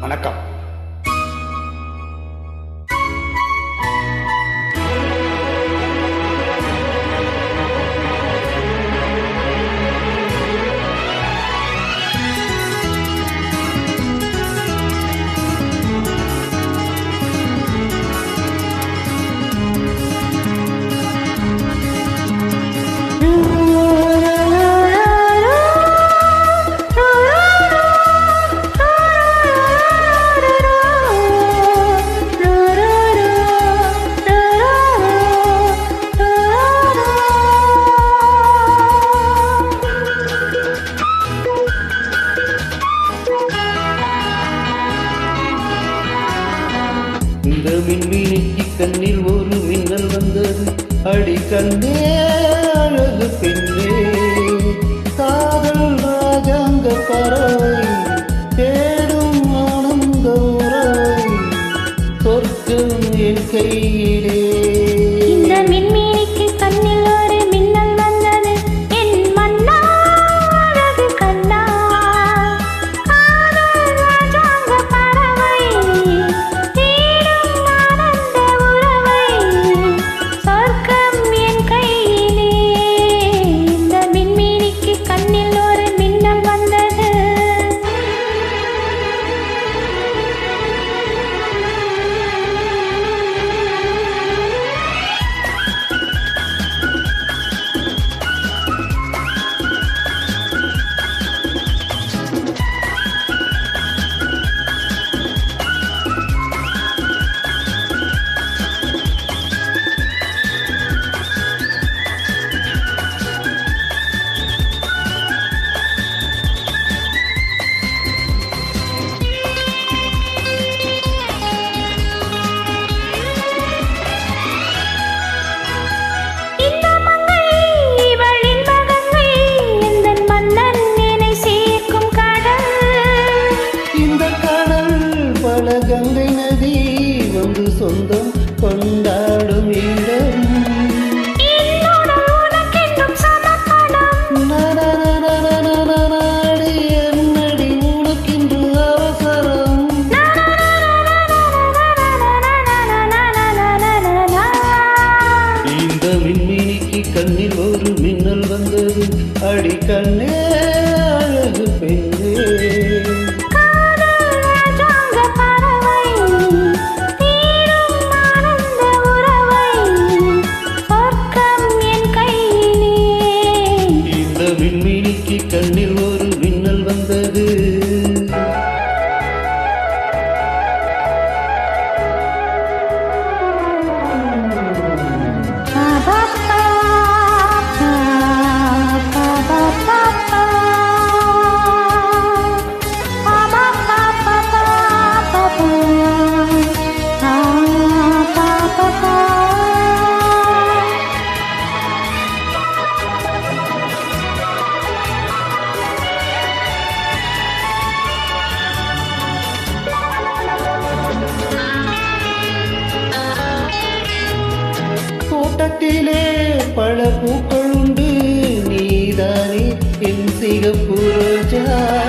வணக்கம். இந்த மின்மினிக்கு கண்ணில் ஒரு மின்னல் வந்தது. அடி கண்ணே அழகு பெண்ணே. காதல் ராஜாங்க பறவை தேடும் ஆனந்த உறவை. சொர்க்கம் என் கையிலே பல கங்கை நதி வந்து சொந்தம் பண்ண காட்டிலே பல பூக்கள் உண்டு. நீதானே என் சிகப்பு ரோஜா.